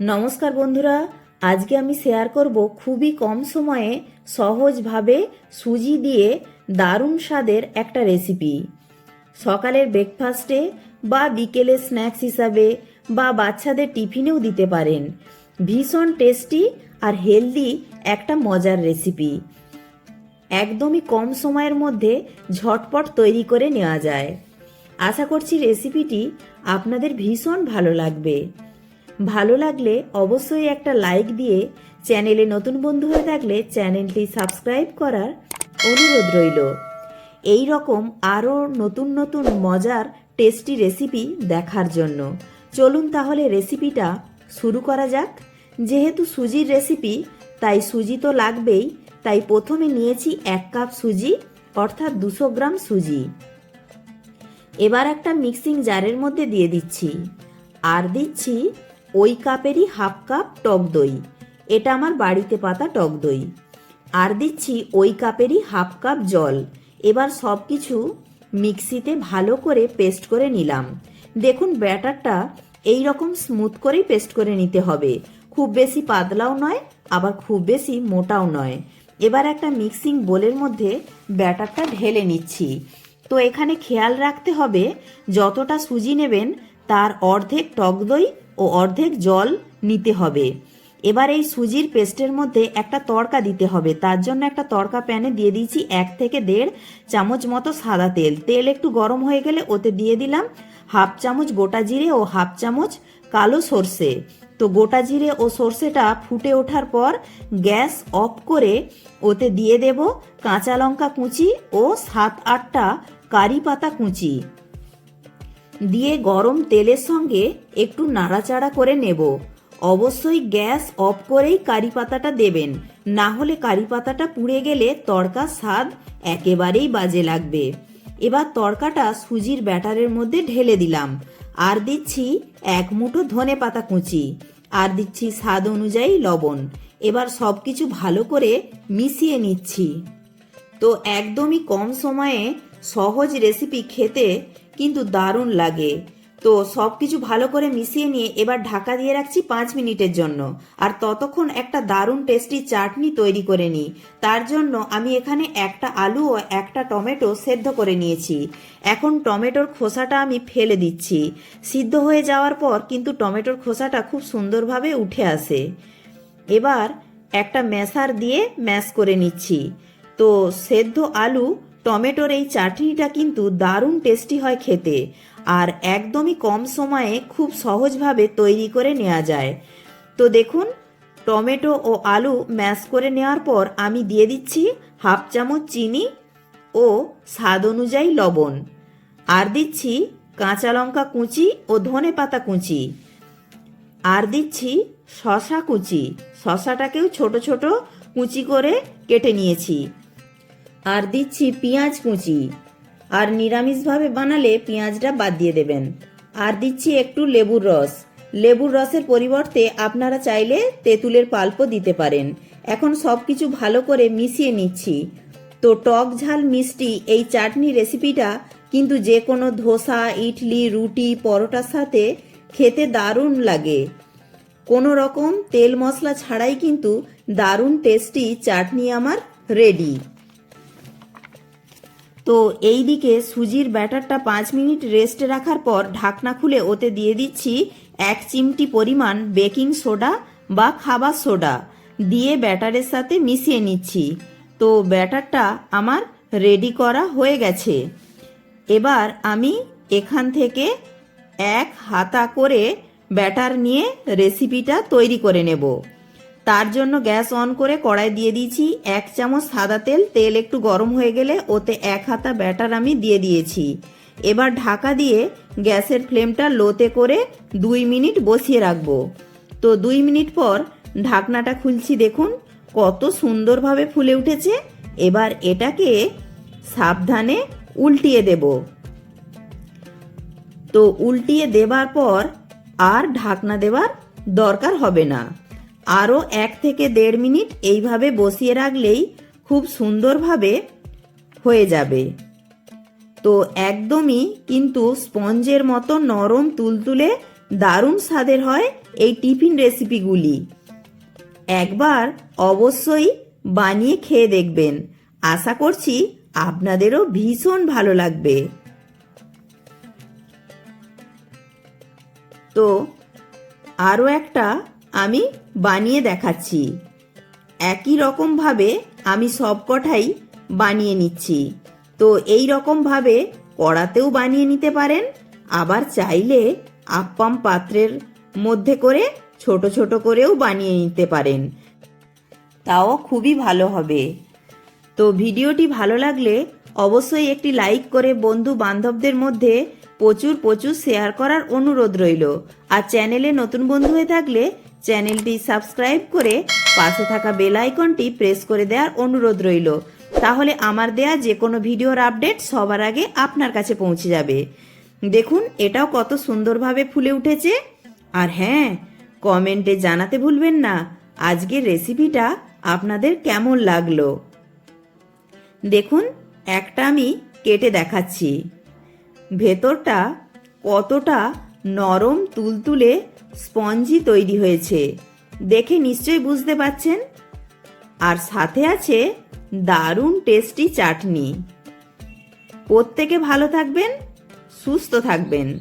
নমস্কার বন্ধুরা, আজকে আমি শেয়ার করব খুবই কম সময়ে সহজভাবে সুজি দিয়ে দারুণ স্বাদের একটা রেসিপি সকালের ব্রেকফাস্টে বা বিকেলে স্ন্যাক্স হিসাবে বা বাচ্চাদের টিফিনেও দিতে পারেন। ভীষণ টেস্টি আর হেলদি একটা মজার রেসিপি একদমই কম সময়ের মধ্যে ঝটপট তৈরি করে নেওয়া যায়। আশা করছি রেসিপিটি আপনাদের ভীষণ ভালো লাগবে। ভালো লাগলে অবশ্যই একটা লাইক দিয়ে চ্যানেলে নতুন বন্ধু হয়ে থাকলে চ্যানেলটি সাবস্ক্রাইব করার অনুরোধ রইল। এই রকম আরও নতুন নতুন মজার টেস্টি রেসিপি দেখার জন্য। চলুন তাহলে রেসিপিটা শুরু করা যাক। যেহেতু সুজির রেসিপি তাই সুজি তো লাগবেই, তাই প্রথমে নিয়েছি এক কাপ সুজি, অর্থাৎ দুশো গ্রাম সুজি। এবার একটা মিক্সিং জারের মধ্যে দিয়ে দিচ্ছি। আর দিচ্ছি ওই কাপেরই হাফ কাপ টক দই। এটা আমার বাড়িতে পাতা টক দই। আর দিচ্ছি ওই কাপেরই হাফ কাপ জল। এবার সব কিছু মিক্সিতে ভালো করে পেস্ট করে নিলাম। দেখুন ব্যাটারটা এই রকম স্মুথ করেই পেস্ট করে নিতে হবে। খুব বেশি পাতলাও নয়, আবার খুব বেশি মোটাও নয়। এবার একটা মিক্সিং বোলের মধ্যে ব্যাটারটা ঢেলে নিচ্ছি। তো এখানে খেয়াল রাখতে হবে, যতটা সুজি নেবেন, তার অর্ধেক টক দই ও অর্ধেক জল নিতে হবে। এবার এই সুজির পেস্টের মধ্যে একটা তড়কা দিতে হবে। তার জন্য একটা তড়কা প্যানে দিয়ে দিয়েছি এক থেকে দেড় চামচ মতো সাদা তেল। তেল একটু গরম হয়ে গেলে ওতে দিয়ে দিলাম হাফ চামচ গোটা জিরে ও হাফ চামচ কালো সর্ষে। তো গোটা জিরে ও সর্ষেটা ফুটে ওঠার পর গ্যাস অফ করে ওতে দিয়ে দেব কাঁচা লঙ্কা কুচি ও সাত আটটা কারি পাতা কুচি। দিয়ে গরম তেলের সঙ্গে একটু নাড়াচাড়া করে নেব। অবশ্যই গ্যাস অফ করেই কারি পাতাটা দেবেন। না হলে কারি পাতাটা পুড়ে গেলে তড়কার স্বাদ একেবারেই বাজে লাগবে। এবার তড়কাটা সুজির ব্যাটারের মধ্যে ঢেলে দিলাম। আর দিচ্ছি এক মুঠো ধনে পাতা কুচি। আর দিচ্ছি স্বাদ অনুযায়ী লবণ। এবার সব কিছু ভালো করে মিশিয়ে নিচ্ছি। তো একদমই কম সময়ে সহজ রেসিপি খেতে কিন্তু দারুণ লাগে। তো সব কিছু ভালো করে মিশিয়ে নিয়ে এবার ঢাকা দিয়ে রাখছি পাঁচ মিনিটের জন্য। আর ততক্ষণ একটা দারুণ টেস্টি চাটনি তৈরি করে নিই। তার জন্য আমি এখানে একটা আলু ও একটা টমেটো সেদ্ধ করে নিয়েছি। এখন টমেটোর খোসাটা আমি ফেলে দিচ্ছি। সিদ্ধ হয়ে যাওয়ার পর কিন্তু টমেটোর খোসাটা খুব সুন্দরভাবে উঠে আসে। এবার একটা ম্যাশার দিয়ে ম্যাশ করে নিচ্ছি। তো সেদ্ধ আলু টমেটোর এই চাটনিটা কিন্তু দারুণ টেস্টি হয় খেতে। আর একদমই কম সময়ে খুব সহজভাবে তৈরি করে নেওয়া যায়। তো দেখুন, টমেটো ও আলু ম্যাশ করে নেওয়ার পর আমি দিয়ে দিচ্ছি হাফ চামচ চিনি ও স্বাদ অনুযায়ী লবণ। আর দিচ্ছি কাঁচা লঙ্কা কুচি ও ধনে পাতা কুচি। আর দিচ্ছি শশা কুচি। শশাটাকেও ছোট ছোট কুচি করে কেটে নিয়েছি। আর দিচ্ছি পেঁয়াজ কুচি। আর নিরামিষভাবে বানালে পেঁয়াজটা বাদ দিয়ে দেবেন। আর দিচ্ছি একটু লেবুর রস। লেবুর রসের পরিবর্তে আপনারা চাইলে তেঁতুলের পাল্পও দিতে পারেন। এখন সব কিছু ভালো করে মিশিয়ে নিচ্ছি। তো টক ঝাল মিষ্টি এই চাটনি রেসিপিটা কিন্তু যে কোনো ধোসা, ইডলি, রুটি, পরোটার সাথে খেতে দারুণ লাগে। কোনো রকম তেল মশলা ছাড়াই কিন্তু দারুণ টেস্টি চাটনি আমার রেডি তো এই দিকে সুজির ব্যাটারটা পাঁচ মিনিট রেস্টে রাখার পর ঢাকনা খুলে ওতে দিয়ে দিচ্ছি এক চিমটি পরিমাণ বেকিং সোডা বা খাবার সোডা দিয়ে ব্যাটারের সাথে মিশিয়ে নিচ্ছি। তো ব্যাটারটা আমার রেডি করা হয়ে গেছে। এবার আমি এখান থেকে এক হাতা করে ব্যাটার নিয়ে রেসিপিটা তৈরি করে নেব। তার জন্য গ্যাস অন করে কড়াই দিয়ে দিয়েছি। এক চামচ সাদা তেল। তেল একটু গরম হয়ে গেলে ওতে এক হাতা ব্যাটার আমি দিয়ে দিয়েছি। এবার ঢাকা দিয়ে গ্যাসের ফ্লেমটা লোতে করে দুই মিনিট বসিয়ে রাখব। তো দুই মিনিট পর ঢাকনাটা খুলছি দেখুন, কত সুন্দরভাবে ফুলে উঠেছে। এবার এটাকে সাবধানে উল্টিয়ে দেব। তো উল্টিয়ে দেবার পর আর ঢাকনা দেওয়ার দরকার হবে না। আরও এক থেকে দেড় মিনিট এইভাবে বসিয়ে রাখলেই খুব সুন্দরভাবে হয়ে যাবে। তো একদমই কিন্তু স্পঞ্জের মতো নরম তুলতুলে দারুণ স্বাদের হয় এই টিফিন রেসিপিগুলি। একবার অবশ্যই বানিয়ে খেয়ে দেখবেন। আশা করছি আপনাদেরও ভীষণ ভালো লাগবে। তো আরও একটা আমি বানিয়ে দেখাচ্ছি। একই রকমভাবে আমি সবকটাই বানিয়ে নিচ্ছি। তো এই রকমভাবে কড়াতেও বানিয়ে নিতে পারেন, আবার চাইলে আপ্পাম পাত্রের মধ্যে করে ছোট ছোট করেও বানিয়ে নিতে পারেন। তাও খুবই ভালো হবে। তো ভিডিওটি ভালো লাগলে অবশ্যই একটি লাইক করে বন্ধু বান্ধবদের মধ্যে প্রচুর প্রচুর শেয়ার করার অনুরোধ রইল। আর চ্যানেলে নতুন বন্ধু হয়ে থাকলে চ্যানেলটি সাবস্ক্রাইব করে পাশে থাকা বেল আইকনটি প্রেস করে দেওয়ার অনুরোধ রইল। তাহলে আমার দেয়া যে কোনো ভিডিওর আপডেট সবার আগে আপনার কাছে পৌঁছে যাবে। দেখুন, এটাও কত সুন্দরভাবে ফুলে উঠেছে। আর হ্যাঁ কমেন্টে জানাতে ভুলবেন না, আজকের রেসিপিটা আপনাদের কেমন লাগল? দেখুন, একটা আমি কেটে দেখাচ্ছি। ভেতরটা কতটা নরম, তুলতুলে স্পঞ্জি তৈরি হয়েছে। দেখে নিশ্চয়ই বুঝতে পাচ্ছেন আর সাথে আছে দারুণ টেস্টি চাটনি। প্রত্যেকে ভালো থাকবেন, সুস্থ থাকবেন।